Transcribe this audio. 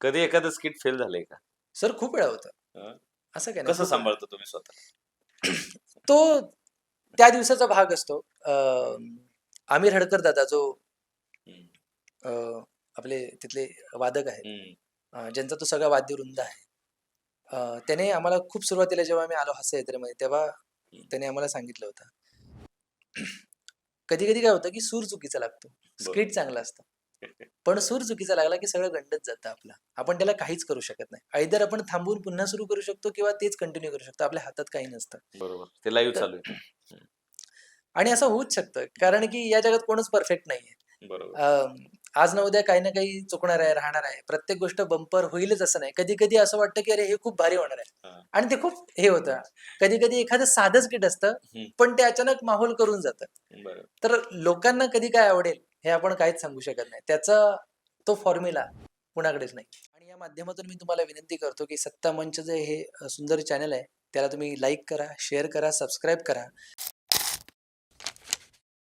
कधी एखादं skit fail झालंय का? सर खूप वेळा होतं. हं. असं काय कसं. सांभाळतो तुम्ही स्वतः? तो त्या दिवसाचा भाग असतो. अं, आमिर हडकर दादा जो हम्म. अं, आपले तिथले वादक आहेत हम्म. अं, ज्यांचा तो सगळा वाद्यवृंद आहे. अं, त्याने आम्हाला खूप सुरुवातीला जेव्हा आम्ही आलो हास्य यात्रेमध्ये तेव्हा त्याने आम्हाला सांगितलं होतं. कधी कधी काय होतं की सूर चुकीचा लागतो. स्किट चांगला असतं. पण सूर चुकीचा लागला की सगळं गंडत जातं आपलं. आपण त्याला काहीच करू शकत नाही. आयदर आपण थांबून पुन्हा सुरू करू शकतो किंवा तेच कंटिन्यू करू शकतो. आपल्या हातात काही नसतं. बरोबर. ते लाईव्ह चालू आहे. आणि असं होऊच शकतं. कारण की या जगात कोणच परफेक्ट नाहीये. बरोबर. आज ना उद्या काही ना काही चुकणार आहे राहणार आहे. प्रत्येक गोष्ट बंपर होईलच असं नाही. कधी कधी असं वाटतं की अरे हे खूप भारी होणार आहे. आणि ते खूप हे होतं. कधी कधी एखादं साधंच किट असतं. पण ते अचानक माहोल करून जातं. तर लोकांना कधी काय आवडेल? हे आपण काहीच सांगू शकत नाही. त्याचा तो फॉर्म्युला कुणाकडेच नाही. आणि या माध्यमातून मी तुम्हाला विनंती करतो की सत्ता मंच जे हे सुंदर चॅनल आहे त्याला तुम्ही लाईक करा शेअर करा सबस्क्राईब करा.